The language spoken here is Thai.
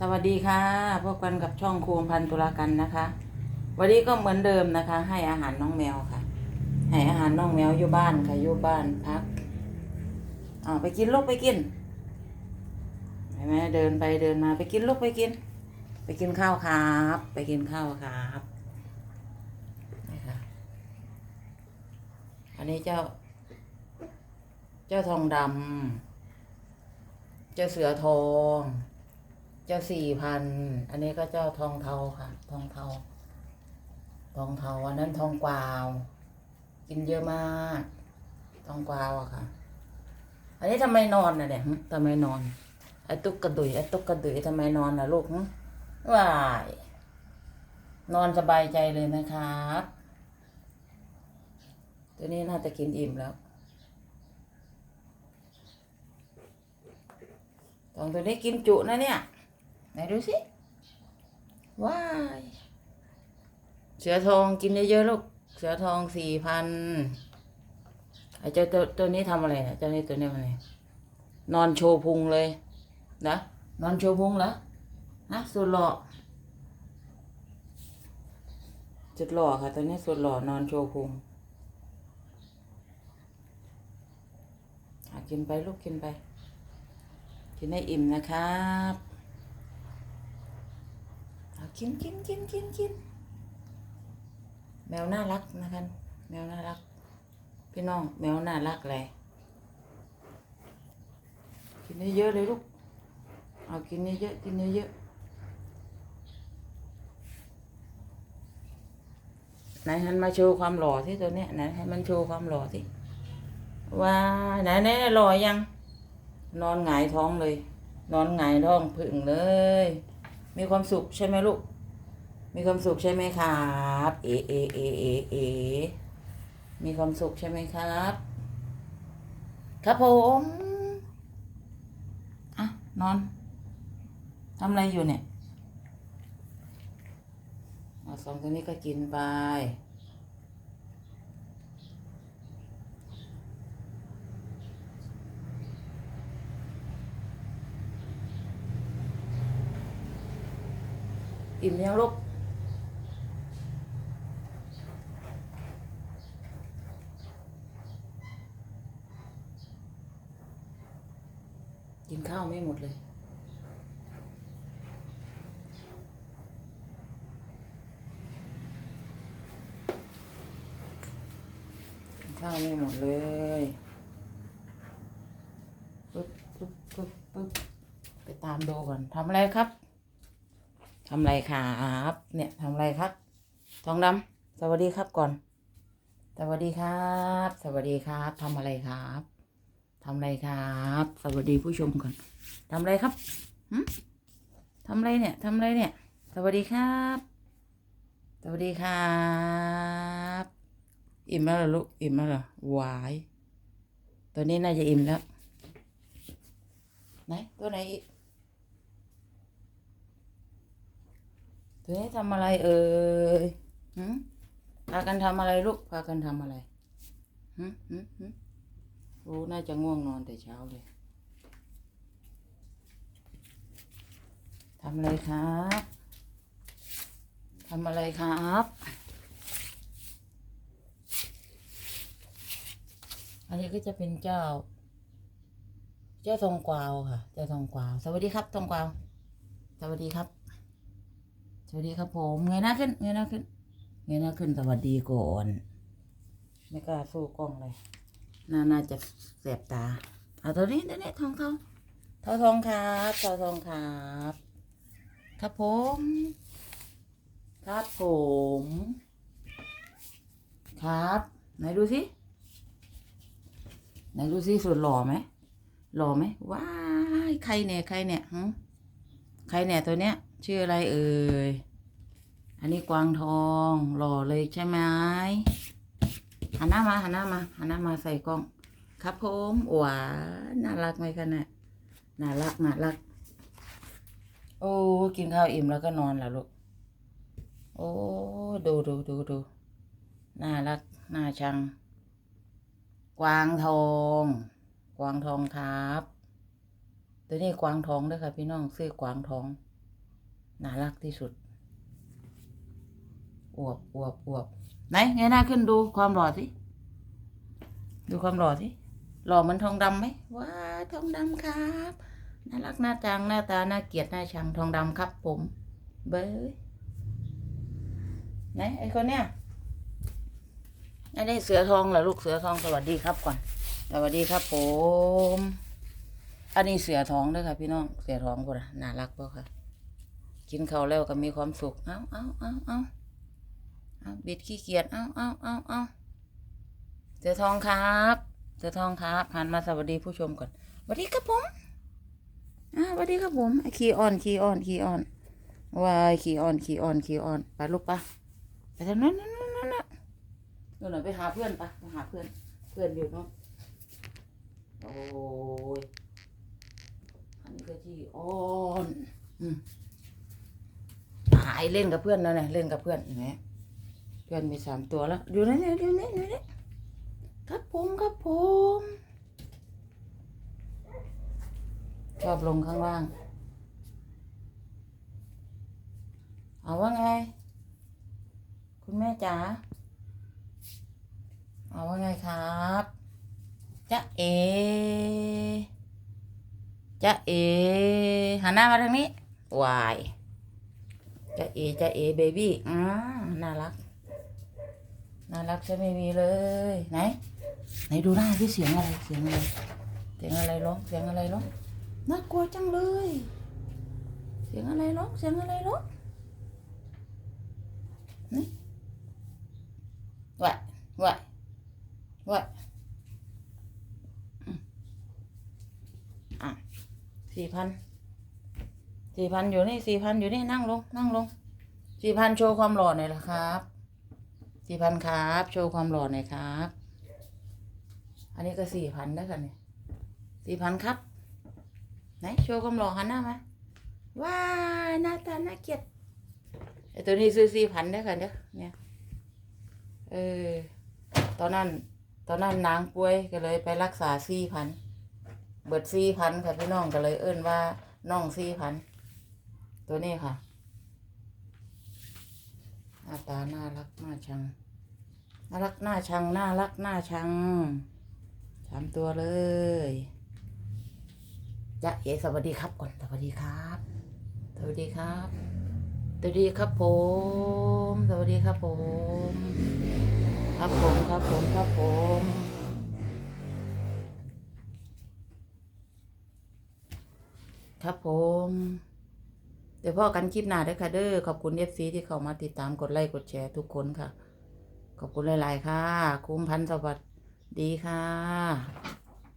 สวัสดีค่ะ พบกันกับช่องครูอำพันธ์ตุลากันนะคะ วันนี้ก็เหมือนเดิมนะคะ ให้อาหารน้องแมวค่ะ ให้อาหารน้องแมวอยู่บ้านค่ะอยู่บ้านพักอ่าไปกินลูกไปกินเห็นไหมเดินไปเดินมาไปกินลูกไปกิน ไปกินข้าวครับ ไปกินข้าวครับนี่ค่ะอันนี้เจ้า เจ้าทองดำเจ้าเสือทอง เจ้าสี่พัน อันนี้ก็เจ้าทองเทาค่ะ ทองเทา ทองเทาอันนั้นทองกวาว กินเยอะมาก ทองกวาวอะค่ะ อันนี้ทำไมนอนน่ะเนี่ยทำไมนอน ไอ้ตุ๊กกระดุยไอ้ตุ๊กกระดุยทำไมนอนน่ะลูกว้าย นอนสบายใจเลยนะครับตัวนี้น่าจะกินอิ่มแล้วตองตัวนี้กินจุนะเนี่ย ไหนดูสิว้ายเสือทองกินเยอะๆลูกเสือทองสี่พันไอ้เจ้าตัวตัวนี้ทำอะไรเนี่ยเจ้านี้ตัวนี้มันอะไรนอนโชว์พุงเลยนะนอนโชว์พุงเหรอฮะสุดหล่อจุดหล่อค่ะ ตัวนี้สุดหล่อนอนโชว์พุงอะกินไปลูกกินไป กินให้อิ่มนะครับเอา กินกินกินกินกินแมวน่ารักนะคะแมวน่ารัก พี่น้องแมวน่ารักเลยกินเยอะๆเลยลูกเอากินเยอะๆกินเยอะๆไหนหันมาโชว์ความหล่อที่ตัวเนี้ยไหนให้มันโชว์ความหล่อที่ว้าไหนไหนหล่อยัง นอนหงายท้องเลย นอนหงายท้องผึ่งเลย มีความสุขใช่ไหมลูก มีความสุขใช่ไหมครับ เอเอเอเอเอมีความสุขใช่ไหมครับ ครับผมอะนอนทำอะไรอยู่เนี่ยเอาสองตัวนี้ก็กินไป อิ่มยังลูกกินข้าวไม่หมดเลย ข้าวไม่หมดเลยปึ๊บปึ๊บปึ๊บปึ๊บไปตามดูก่อนทำอะไรครับ ทำไรครับเนี่ยทำไรครับ ทองดำสวัสดีครับก่อน สวัสดีครับ สวัสดีครับทำอะไรครับทำอะไรครับ สวัสดีผู้ชมก่อนทำอะไรครับหึทำอะไรเนี่ยทำอะไรเนี่ย สวัสดีครับ สวัสดีครับ อิ่มแล้วเหรอลูกอิ่มแล้วเหรอหวายตัวนี้น่าจะอิ่มแล้วไหนตัวไหน อีกตัวนี้ทำอะไรเอ่ยหืมพากันทำอะไรลูก พากันทำอะไรหืมหืมหืมโอ้น่าจะง่วงนอนแต่เช้าเลยทำอะไรครับทำอะไรครับอันนี้ก็จะเป็นเจ้า เจ้าทองกวาวค่ะ เจ้าทองกวาว สวัสดีครับทองกวาว สวัสดีครับ สวัสดีครับผมเงยหน้าขึ้นเงยหน้าขึ้นเงยหน้าขึ้นสวัสดีก่อนไม่กล้าสู้กล้องเลยน่าน่าจะแสบตาเอาตัวนี้ตัวนี้ทองทองทองทองครับทองทองครับ ครับผมครับผม ครับ ไหนดูสิไหนดูสิสุดหล่อไหมหล่อไหมว้ายใครเนี่ยใครเนี่ยฮะใครเนี่ยตัวเนี้ย ชื่ออะไรเอ่ย อันนี้กวางทองหล่อเลยใช่ไหมหันหน้ามาหันหน้ามาหันหน้ามาใส่กล้อง ครับผมหวานน่ารักไหมคะเนี่ยน่ารักน่ารัก โอ้กินข้าวอิ่มแล้วก็นอนแล้วลูก โอ้ดูดูดูดูน่ารักน่าชัง กวางทอง กวางทองครับ ตัวนี้กวางทองด้วยค่ะพี่น้องซื้อกวางทอง น่ารักที่สุด อวบอวบอวบไหนไงหน้าขึ้นดูความหล่อสิ ดูความหล่อสิ หล่อเหมันทองดำไหมว้าทองดำครับ น่ารักน่าจังหน้าตา น่าเกลียดน่าชังทองดำครับ ผม เบ้ยไหนไอคนเนี้ยอันนี้เสือทองเหรอลูกเสือทองสวัสดีครับก่อน สวัสดีครับผม อันนี้เสือทองด้วยค่ะพี่น้อง เสือทองกูนะน่ารักป่ะค่ะ กินข้าวแล้วก็มีความสุข เอาเอาเอาเอาเอาบิดขี้เกียจ เอาเอาเอาเอาเสือทองครับเสือทองครับหันมาสวัสดีผู้ชมก่อนสวัสดีครับผมอ่าสวัสดีครับผมขี้อ่อนขี้อ่อนขี้อ่อนวายขี้อ่อนขี้อ่อนขี้อ่อน ไปลูกปะไปทางนั้นนั่นนั่นนั่นนั่นนู่นไปหาเพื่อนปะไปหาเพื่อน เพื่อนอยู่เนาะ โอ้ยอันนี้ก็ขี้อ่อน อืม หายเล่นกับเพื่อนแล้วนะเล่นกับเพื่อนเห็นไหมเพื่อนมีสามตัวแล้วอยู่นั่นเนี่อยู่นี่อยู่นี่ครับผมครับผมชอบลงข้างล่าง เอาว่าไง คุณแม่จ๋าเอาว่าไงครับจ๊ะเอจ๊ะเอหันหน้ามาทางนี้วาย จะเอจะเอเบบี้อ่าน่ารัก น่ารักใช่ไม่มีเลย ไหน ไหนดูหน้าที่เสียงอะไร เสียงอะไร เสียงอะไรร้อง เสียงอะไรร้อง น่ากลัวจังเลย เสียงอะไรร้อง เสียงอะไรร้อง นี่วะวะวะอะสี่พัน สี่พันอยู่นี่สี่พันอยู่นี่นั่งลงนั่งลงสี่พันโชว์ความหล่อหน่อยละครับสี่พันครับ โชว์ความหล่อหน่อยครับ อันนี้ก็สี่พันได้กันเนี่ยสี่พันครับไหนโชว์ความหล่อหันหน้ามาว้าหน้าตาน่าเกลียดไอตัวนี้ซื้อสี่พันได้กันเด้อเนี่ยเออตอนนั้นตอนนั้นนางป่วยก็เลยไปรักษาสี่พันเบิดสี่พันค่ะพี่น้องก็เลยเอิ้นว่าน้องสี่พัน ตัวนี้ค่ะ หน้าตาน่ารักน่าชัง น่ารักน่าชัง น่ารักน่าชังสามตัวเลยจะเอสวัสดีครับก่อนสวัสดีครับ สวัสดีครับ สวัสดีครับผม สวัสดีครับผม ครับผมครับผมครับผมครับผม ดี๋ยวพ่อกันคลิปหน้าเด้วยค่ะเด้อขอบคุณเอฟซีที่เข้ามาติดตามกดไลค์กดแชร์ทุกคนค่ะ ขอบคุณหลาย ๆ ค่ะ คุ้มพันสวัสดีค่ะ